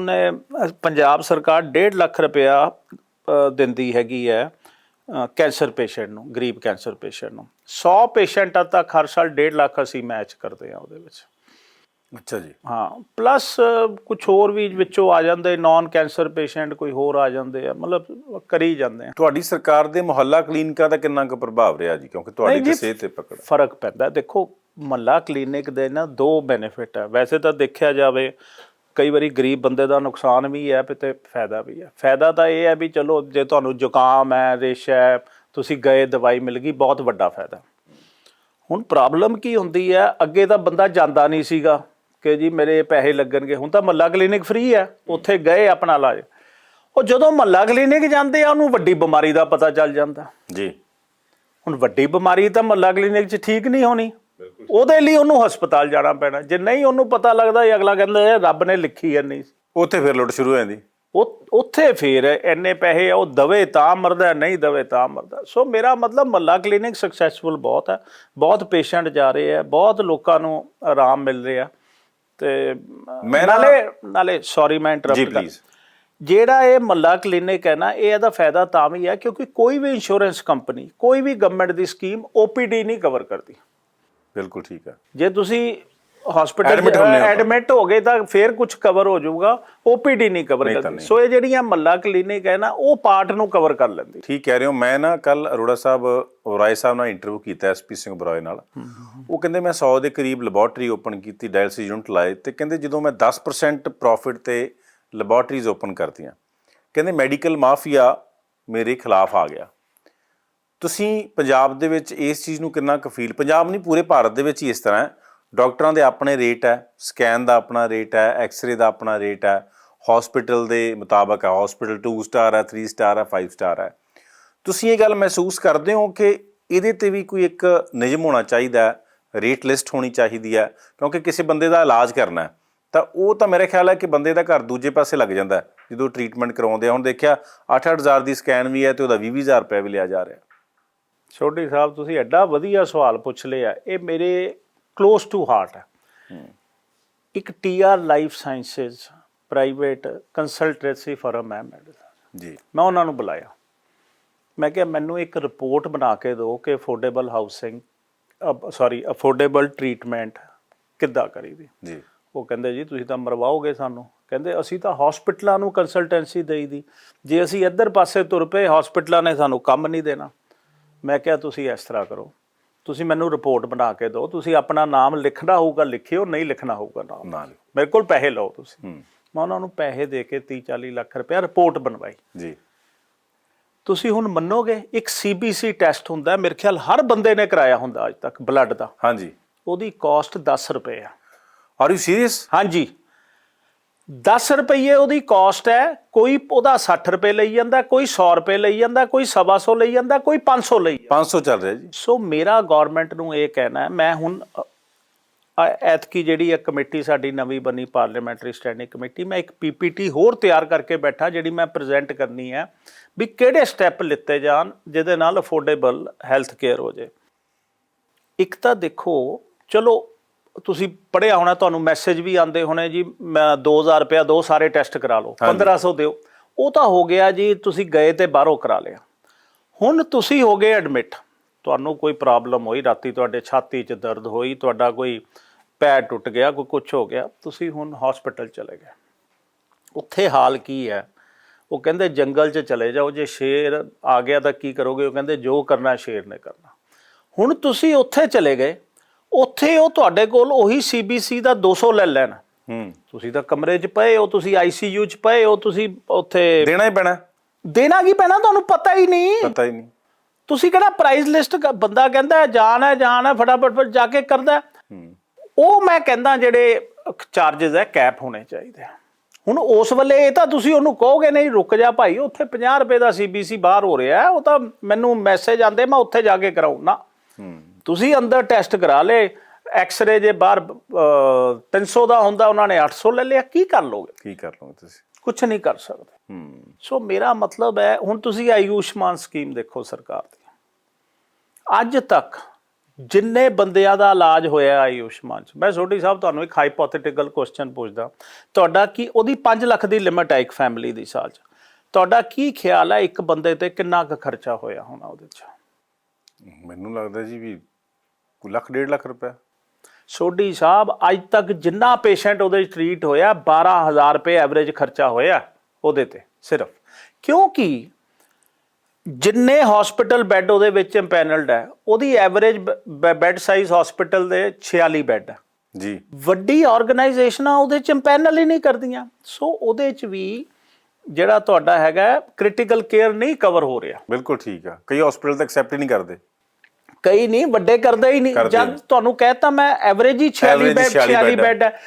ਨੇ ਪੰਜਾਬ ਸਰਕਾਰ 1.5 ਲੱਖ ਰੁਪਇਆ ਦਿੰਦੀ ਹੈਗੀ ਹੈ ਕੈਂਸਰ ਪੇਸ਼ੈਂਟ ਨੂੰ ਗਰੀਬ ਕੈਂਸਰ ਪੇਸ਼ੈਂਟ ਨੂੰ। 100 ਪੇਸ਼ੈਂਟਾਂ ਤੱਕ ਹਰ ਸਾਲ 1.5 ਲੱਖ ਅਸੀਂ ਮੈਚ ਕਰਦੇ ਹਾਂ ਉਹਦੇ ਵਿੱਚ। ਅੱਛਾ ਜੀ। ਹਾਂ ਪਲੱਸ ਕੁਝ ਹੋਰ ਵੀ ਵਿੱਚੋਂ ਆ ਜਾਂਦੇ ਨਾਨ ਕੈਂਸਰ ਪੇਸ਼ੈਂਟ ਕੋਈ ਹੋਰ ਆ ਜਾਂਦੇ ਆ ਮਤਲਬ ਕਰੀ ਜਾਂਦੇ ਆ। ਤੁਹਾਡੀ ਸਰਕਾਰ ਦੇ ਮੁਹੱਲਾ ਕਲੀਨਿਕਾਂ ਦਾ ਕਿੰਨਾ ਕੁ ਪ੍ਰਭਾਵ ਰਿਹਾ ਜੀ? ਕਿਉਂਕਿ ਤੁਹਾਡੀ ਸਿਹਤ ਤੇ ਪਕੜ। ਫ਼ਰਕ ਪੈਂਦਾ। ਦੇਖੋ ਮੱਲਾ ਕਲੀਨਿਕ ਦੇ ਨਾ ਦੋ ਬੈਨੀਫਿਟ ਹੈ। ਵੈਸੇ ਤਾਂ ਦੇਖਿਆ ਜਾਵੇ ਕਈ ਵਾਰੀ ਗਰੀਬ ਬੰਦੇ ਦਾ ਨੁਕਸਾਨ ਵੀ ਹੈ ਤੇ ਫਾਇਦਾ ਵੀ ਹੈ। ਫਾਇਦਾ ਤਾਂ ਇਹ ਹੈ ਵੀ ਚਲੋ ਜੇ ਤੁਹਾਨੂੰ ਜ਼ੁਕਾਮ ਹੈ ਰੇਸ਼ਾ ਹੈ ਤੁਸੀਂ ਗਏ ਦਵਾਈ ਮਿਲ ਗਈ ਬਹੁਤ ਵੱਡਾ ਫਾਇਦਾ। ਹੁਣ ਪ੍ਰੋਬਲਮ ਕੀ ਹੁੰਦੀ ਹੈ? ਅੱਗੇ ਤਾਂ ਬੰਦਾ ਜਾਂਦਾ ਨਹੀਂ ਸੀਗਾ ਕਿ ਜੀ ਮੇਰੇ ਪੈਸੇ ਲੱਗਣਗੇ। ਹੁਣ ਤਾਂ ਮੱਲਾ ਕਲੀਨਿਕ ਫ੍ਰੀ ਹੈ ਉੱਥੇ ਗਏ ਆਪਣਾ ਇਲਾਜ। ਉਹ ਜਦੋਂ ਮੱਲਾ ਕਲੀਨਿਕ ਜਾਂਦੇ ਆ ਉਹਨੂੰ ਵੱਡੀ ਬਿਮਾਰੀ ਦਾ ਪਤਾ ਚੱਲ ਜਾਂਦਾ। ਜੀ। ਹੁਣ ਵੱਡੀ ਬਿਮਾਰੀ ਤਾਂ ਮੱਲਾ ਕਲੀਨਿਕ 'ਚ ਠੀਕ ਨਹੀਂ ਹੋਣੀ। ਉਹਦੇ ਲਈ ਉਹਨੂੰ ਹਸਪਤਾਲ ਜਾਣਾ ਪੈਣਾ। ਜੇ ਨਹੀਂ ਉਹਨੂੰ ਪਤਾ ਲੱਗਦਾ ਇਹ ਅਗਲਾ ਕਹਿੰਦਾ ਇਹ ਰੱਬ ਨੇ ਲਿਖੀ ਹੈ ਨਹੀਂ ਉੱਥੇ ਫਿਰ ਲੁੱਟ ਸ਼ੁਰੂ ਹੋ ਜਾਂਦੀ। ਉਹ ਉੱਥੇ ਫੇਰ ਇੰਨੇ ਪੈਸੇ ਆ, ਉਹ ਦਵੇ ਤਾਂ ਮਰਦਾ ਨਹੀਂ ਦਵੇ ਤਾਂ ਮਰਦਾ। ਸੋ ਮੇਰਾ ਮਤਲਬ ਮੱਲਾ ਕਲੀਨਿਕ ਸਕਸੈਸਫੁਲ ਬਹੁਤ ਹੈ ਬਹੁਤ ਪੇਸ਼ੈਂਟ ਜਾ ਰਹੇ ਆ ਬਹੁਤ ਲੋਕਾਂ ਨੂੰ ਆਰਾਮ ਮਿਲ ਰਿਹਾ। ਤੇ ਨਾਲੇ ਨਾਲੇ ਸੌਰੀ ਮੈਂ ਜੀ ਇੰਟਰਰਪਟ ਪਲੀਜ਼ ਜਿਹੜਾ ਇਹ ਮੱਲਾ ਕਲੀਨਿਕ ਹੈ ਨਾ ਇਹ ਇਹਦਾ ਫਾਇਦਾ ਤਾਂ ਵੀ ਹੈ ਕਿਉਂਕਿ ਕੋਈ ਵੀ ਇੰਸ਼ੋਰੈਂਸ ਕੰਪਨੀ ਕੋਈ ਵੀ ਗਵਰਨਮੈਂਟ ਦੀ ਸਕੀਮ OPD ਨਹੀਂ ਕਵਰ ਕਰਦੀ। ਬਿਲਕੁਲ ਠੀਕ ਹੈ। ਜੇ ਤੁਸੀਂ ਹਸਪੀਟਲ। ਐਡਮਿਟ ਹੋ ਗਏ ਤਾਂ ਫੇਰ ਕੁਝ ਕਵਰ ਹੋ ਜਾਊਗਾ। OPD ਨਹੀਂ ਕਵਰ ਕਰਦੀ। ਸੋ ਇਹ ਜਿਹੜੀਆਂ ਮੱਲਾ ਕਲੀਨਿਕ ਹੈ ਨਾ ਉਹ ਪਾਰਟ ਨੂੰ ਕਵਰ ਕਰ ਲੈਂਦੀ। ਠੀਕ ਕਹਿ ਰਹੇ ਹੋ। ਮੈਂ ਨਾ ਕੱਲ ਅਰੋੜਾ ਸਾਹਿਬ ਰਾਏ ਸਾਹਿਬ ਨਾਲ ਇੰਟਰਵਿਊ ਕੀਤਾ ਐਸਪੀ ਸਿੰਘ ਬਰੋਏ ਨਾਲ। ਉਹ ਕਹਿੰਦੇ ਮੈਂ 100 ਦੇ ਕਰੀਬ ਲੈਬੋਰਟਰੀ ਓਪਨ ਕੀਤੀ ਡਾਇਲਸਿਸ ਯੂਨਿਟ ਲਾਏ ਤੇ ਕਹਿੰਦੇ ਜਦੋਂ ਮੈਂ 10% ਪ੍ਰੋਫਿਟ ਤੇ ਲੈਬੋਰਟਰੀਜ਼ ਓਪਨ ਕਰਤੀਆਂ ਕਹਿੰਦੇ ਮੈਡੀਕਲ ਮਾਫੀਆ ਮੇਰੇ ਖਿਲਾਫ ਆ ਗਿਆ। ਤੁਸੀਂ ਪੰਜਾਬ ਦੇ ਵਿੱਚ ਇਸ ਚੀਜ਼ ਨੂੰ ਕਿੰਨਾ ਕੁ ਫੀਲ ਪੰਜਾਬ ਨਹੀਂ, ਪੂਰੇ ਭਾਰਤ ਦੇ ਵਿੱਚ ਹੀ ਇਸ ਤਰ੍ਹਾਂ ਹੈ। ਡਾਕਟਰਾਂ ਦੇ ਆਪਣੇ ਰੇਟ ਹੈ ਸਕੈਨ ਦਾ ਆਪਣਾ ਰੇਟ ਹੈ ਐਕਸ-ਰੇ ਦਾ ਆਪਣਾ ਰੇਟ ਹੈ ਹਸਪੀਟਲ ਦੇ ਮੁਤਾਬਕ ਹੈ। ਹਸਪੀਟਲ 2 ਸਟਾਰ ਹੈ 3 ਸਟਾਰ ਹੈ 5 ਸਟਾਰ ਹੈ। ਤੁਸੀਂ ਇਹ ਗੱਲ ਮਹਿਸੂਸ ਕਰਦੇ ਹੋ ਕਿ ਇਹਦੇ ਤੇ ਵੀ ਕੋਈ ਇੱਕ ਨਿਯਮ ਹੋਣਾ ਚਾਹੀਦਾ ਹੈ ਰੇਟ ਲਿਸਟ ਹੋਣੀ ਚਾਹੀਦੀ ਹੈ, ਕਿਉਂਕਿ ਕਿਸੇ ਬੰਦੇ ਦਾ ਇਲਾਜ ਕਰਨਾ ਹੈ, ਤਾਂ ਉਹ ਤਾਂ ਮੇਰੇ ਖਿਆਲ ਹੈ ਕਿ ਬੰਦੇ ਦਾ ਘਰ ਦੂਜੇ ਪਾਸੇ ਲੱਗ ਜਾਂਦਾ ਜਦੋਂ ਟ੍ਰੀਟਮੈਂਟ ਕਰਾਉਂਦੇ ਆ, ਹੁਣ ਦੇਖਿਆ 8-8000 ਦੀ ਸਕੈਨ ਵੀ ਹੈ ਤੇ ਉਹਦਾ 20-20000 ਰੁਪਏ ਵੀ ਲਿਆ ਜਾ ਰਿਹਾ। ਛੋਟੀ ਸਾਹਿਬ ਤੁਸੀਂ ਐਡਾ ਵਧੀਆ ਸਵਾਲ ਪੁੱਛ ਲਿਆ। ਇਹ ਮੇਰੇ ক্লোਜ਼ ਟੂ ਹਾਰਟ ਹੈ। ਇੱਕ T R life sciences private consultancy firm ਹੈ ਮੈਡੀਸਨ ਜੀ। ਮੈਂ ਉਹਨਾਂ ਨੂੰ ਬੁਲਾਇਆ। ਮੈਂ ਕਿਹਾ ਮੈਨੂੰ ਇੱਕ ਰਿਪੋਰਟ ਬਣਾ ਕੇ ਦਿਓ ਕਿ affordable housing sorry affordable treatment ਕਿੱਦਾਂ ਕਰੀਦੀ ਜੀ। ਉਹ ਕਹਿੰਦੇ ਜੀ ਤੁਸੀਂ ਤਾਂ ਮਰਵਾਓਗੇ ਸਾਨੂੰ। ਕਹਿੰਦੇ ਅਸੀਂ ਤਾਂ ਹਸਪੀਟਲਾਂ ਨੂੰ ਕੰਸਲਟੈਂਸੀ ਦੇਈਦੀ ਜੇ ਅਸੀਂ ਇੱਧਰ ਪਾਸੇ ਤੁਰ ਪਏ ਹਸਪੀਟਲਾਂ ਨੇ ਸਾਨੂੰ ਕੰਮ ਨਹੀਂ ਦੇਣਾ। ਮੈਂ ਕਿਹਾ ਤੁਸੀਂ ਇਸ ਤਰ੍ਹਾਂ ਕਰੋ। ਤੁਸੀਂ ਮੈਨੂੰ ਰਿਪੋਰਟ ਬਣਾ ਕੇ ਦਿਓ। ਤੁਸੀਂ ਆਪਣਾ ਨਾਮ ਲਿਖਣਾ ਹੋਊਗਾ ਲਿਖਿਓ ਨਹੀਂ ਲਿਖਣਾ ਹੋਊਗਾ ਨਾਮ। ਮੇਰੇ ਕੋਲ ਪੈਸੇ ਲਓ ਤੁਸੀਂ। ਮੈਂ ਉਹਨਾਂ ਨੂੰ ਪੈਸੇ ਦੇ ਕੇ 30 40 ਲੱਖ ਰੁਪਏ ਰਿਪੋਰਟ ਬਣਵਾਈ। ਜੀ। ਤੁਸੀਂ ਹੁਣ ਮੰਨੋਗੇ ਇੱਕ ਸੀਬੀਸੀ ਟੈਸਟ ਹੁੰਦਾ ਮੇਰੇ ਖਿਆਲ ਹਰ ਬੰਦੇ ਨੇ ਕਰਾਇਆ ਹੁੰਦਾ ਅੱਜ ਤੱਕ ਬਲੱਡ ਦਾ। ਹਾਂਜੀ। ਉਹਦੀ ਕਾਸਟ 10 ਰੁਪਏ ਆ। ਆਰ ਯੂ ਸੀਰੀਅਸ ਹਾਂਜੀ। 10 ਰੁਪਏ ਉਹਦੀ ਕਾਸਟ ਹੈ ਕੋਈ ਉਹਦਾ 60 ਰੁਪਏ ਲਈ ਜਾਂਦਾ ਕੋਈ 100 ਰੁਪਏ ਲਈ ਜਾਂਦਾ ਕੋਈ 125 ਲਈ ਜਾਂਦਾ ਕੋਈ 500 ਲਈ ਜਾਂਦਾ। 500 ਚੱਲ ਰਿਹਾ ਜੀ ਸੋ ਮੇਰਾ ਗਵਰਨਮੈਂਟ ਨੂੰ ਇਹ ਕਹਿਣਾ ਹੈ ਮੈਂ ਹੁਣ ਐਤਕੀ ਜਿਹੜੀ ਇੱਕ ਕਮੇਟੀ ਸਾਡੀ ਨਵੀਂ ਬਣੀ ਪਾਰਲੀਮੈਂਟਰੀ ਸਟੈਂਡਿੰਗ ਕਮੇਟੀ ਮੈਂ ਇੱਕ ਪੀਪੀਟੀ ਹੋਰ ਤਿਆਰ ਕਰਕੇ ਬੈਠਾ ਜਿਹੜੀ ਮੈਂ ਪ੍ਰੈਜ਼ੈਂਟ ਕਰਨੀ ਹੈ ਵੀ ਕਿਹੜੇ ਸਟੈਪ ਲਿੱਤੇ ਜਾਣ ਜਿਹਦੇ ਨਾਲ ਅਫੋਰਡੇਬਲ ਹੈਲਥ ਕੇਅਰ ਹੋ ਜੇ ਇੱਕ ਤਾਂ ਦੇਖੋ ਚਲੋ ਤੁਸੀਂ ਪੜਿਆ ਹੋਣਾ ਤੁਹਾਨੂੰ ਮੈਸੇਜ ਵੀ ਆਉਂਦੇ ਹੋਣੇ ਜੀ ਮੈਂ 2000 ਰੁਪਇਆ ਦੋ ਸਾਰੇ ਟੈਸਟ ਕਰਾ ਲਓ 1500 ਦਿਓ। ਉਹ ਤਾਂ ਹੋ ਗਿਆ ਜੀ ਤੁਸੀਂ ਗਏ ਤੇ ਬਾਹਰੋਂ ਕਰਾ ਲਿਆ। ਹੁਣ ਤੁਸੀਂ ਹੋ ਗਏ ਐਡਮਿਟ ਤੁਹਾਨੂੰ ਕੋਈ ਪ੍ਰੋਬਲਮ ਹੋਈ ਰਾਤੀ ਤੁਹਾਡੇ ਛਾਤੀ 'ਚ ਦਰਦ ਹੋਈ ਤੁਹਾਡਾ ਕੋਈ ਪੈਰ ਟੁੱਟ ਗਿਆ ਕੋਈ ਕੁਝ ਹੋ ਗਿਆ ਤੁਸੀਂ ਹੁਣ ਹਸਪੀਟਲ ਚਲੇ ਗਏ। ਉੱਥੇ ਹਾਲ ਕੀ ਹੈ? ਉਹ ਕਹਿੰਦੇ ਜੰਗਲ 'ਚ ਚਲੇ ਜਾਓ ਜੇ ਸ਼ੇਰ ਆ ਗਿਆ ਤਾਂ ਕੀ ਕਰੋਗੇ? ਉਹ ਕਹਿੰਦੇ ਜੋ ਕਰਨਾ ਸ਼ੇਰ ਨੇ ਕਰਨਾ। ਹੁਣ ਤੁਸੀਂ ਉੱਥੇ ਚਲੇ ਗਏ ਉੱਥੇ ਉਹ ਤੁਹਾਡੇ ਕੋਲ ਉਹੀ ਸੀਬੀਸੀ ਦਾ 200 ਲੈ ਲੈਣ। ਹੂੰ। ਤੁਸੀਂ ਤਾਂ ਕਮਰੇ 'ਚ ਪਏ ਹੋ ਤੁਸੀਂ ਆਈਸੀਯੂ 'ਚ ਪਏ ਹੋ ਤੁਸੀਂ ਉੱਥੇ ਦੇਣਾ ਹੀ ਪੈਣਾ। ਦੇਣਾ ਕੀ ਪੈਣਾ ਤੁਹਾਨੂੰ ਪਤਾ ਹੀ ਨਹੀਂ। ਪਤਾ ਹੀ ਨਹੀਂ। ਤੁਸੀਂ ਕਿਹੜਾ ਪ੍ਰਾਈਸ ਲਿਸਟ ਬੰਦਾ ਕਹਿੰਦਾ ਜਾਨ ਹੈ ਜਾਨ ਹੈ ਫਟਾਫਟ ਫਿਰ ਜਾ ਕੇ ਕਰਦਾ ਉਹ ਮੈਂ ਕਹਿੰਦਾ ਜਿਹੜੇ ਚਾਰजेस ਹੈ ਕੈਪ ਹੋਣੇ ਚਾਹੀਦੇ ਆ। ਹੁਣ ਉਸ ਵੇਲੇ ਇਹ ਤਾਂ ਤੁਸੀਂ ਉਹਨੂੰ ਕਹੋਗੇ ਨਹੀਂ ਰੁਕ ਜਾ ਭਾਈ ਉੱਥੇ 50 ਰੁਪਏ ਦਾ ਸੀਬੀਸੀ ਬਾਹਰ ਹੋ ਰਿਹਾ ਉਹ ਤਾਂ ਮੈਨੂੰ ਮੈਸੇਜ ਆਂਦੇ ਮੈਂ ਉੱਥੇ ਜਾ ਕੇ ਕਰਾਉ ਨਾ ਹੂੰ। ਤੁਸੀਂ ਅੰਦਰ ਟੈਸਟ ਕਰਾ ਲੇ ਐਕਸ-ਰੇ ਜੇ ਬਾਹਰ ਅਹ, 300 ਦਾ ਹੁੰਦਾ ਉਹਨਾਂ ਨੇ 800 ਲੈ ਲਿਆ ਕੀ ਕਰ ਲੋਗੇ ਕੀ ਕਰ ਲਓਗੇ ਤੁਸੀਂ? ਕੁਝ ਨਹੀਂ ਕਰ ਸਕਦੇ। ਹੂੰ। ਸੋ ਮੇਰਾ ਮਤਲਬ ਹੈ ਹੁਣ ਤੁਸੀਂ ਆਯੁਸ਼ਮਾਨ ਸਕੀਮ ਦੇਖੋ ਸਰਕਾਰ ਦੀ। ਅੱਜ ਤੱਕ ਜਿੰਨੇ ਬੰਦਿਆਂ ਦਾ ਇਲਾਜ ਹੋਇਆ ਆਯੁਸ਼ਮਾਨ ਚ ਮੈਂ ਸੋਢੀ ਸਾਹਿਬ ਤੁਹਾਨੂੰ ਇੱਕ ਹਾਈਪੋਥੈਟੀਕਲ ਕੁਐਸਚਨ ਪੁੱਛਦਾ ਤੁਹਾਡਾ ਕੀ ਉਹਦੀ 5 ਲੱਖ ਦੀ ਲਿਮਟ ਹੈ ਇੱਕ ਫੈਮਿਲੀ ਦੀ ਸਾਲ ਚ? ਤੁਹਾਡਾ ਕੀ ਖਿਆਲ ਹੈ ਇੱਕ ਬੰਦੇ ਤੇ ਕਿੰਨਾ ਕੁ ਖਰਚਾ ਹੋਇਆ ਹੋਣਾ ਉਹਦੇ ਚ? ਮੈਨੂੰ ਲੱਗਦਾ ਜੀ ਵੀ ਕੋਈ ਲੱਖ ਡੇਢ ਲੱਖ ਰੁਪਏ ਸੋਢੀ ਸਾਹਿਬ ਅੱਜ ਤੱਕ ਜਿੰਨਾ ਪੇਸ਼ੈਂਟ ਉਹਦੇ ਟ੍ਰੀਟ ਹੋਇਆ 12000 ਰੁਪਏ ਐਵਰੇਜ ਖਰਚਾ ਹੋਇਆ ਉਹਦੇ ਤੇ ਸਿਰਫ। ਕਿਉਂਕਿ ਜਿੰਨੇ ਹਸਪੀਟਲ ਬੈੱਡ ਉਹਦੇ ਵਿੱਚ ਇੰਪੈਨਲਡ ਹੈ ਉਹਦੀ ਐਵਰੇਜ ਬੈੱਡ ਸਾਈਜ਼ ਹਸਪੀਟਲ ਦੇ 46 ਬੈੱਡ ਹੈ। ਜੀ। ਵੱਡੀ ਆਰਗੇਨਾਈਜੇਸ਼ਨਾਂ ਉਹਦੇ ਚ ਇੰਪੈਨਲ ਹੀ ਨਹੀਂ ਕਰਦੀਆਂ। ਸੋ ਉਹਦੇ ਚ ਵੀ ਜਿਹੜਾ ਤੁਹਾਡਾ ਹੈਗਾ ਕ੍ਰਿਟੀਕਲ ਕੇਅਰ ਨਹੀਂ ਕਵਰ ਹੋ ਰਿਹਾ। ਬਿਲਕੁਲ ਠੀਕ ਆ। ਕਈ ਹਸਪੀਟਲ ਤਾਂ ਐਕਸੈਪਟ ਹੀ ਨਹੀਂ ਕਰਦੇ। ਕਈ ਨਹੀਂ ਵੱਡੇ ਕਰਦੇ ਹੀ ਨਹੀਂ ਜਦ। ਤੁਹਾਨੂੰ ਕਹਿਤਾ ਮੈਂ ਐਵਰੇਜ ਹੀ 46 Average ਬੈੱਡ 46 46 bed ਹੈ। ਬੈੱਡ ਹੈ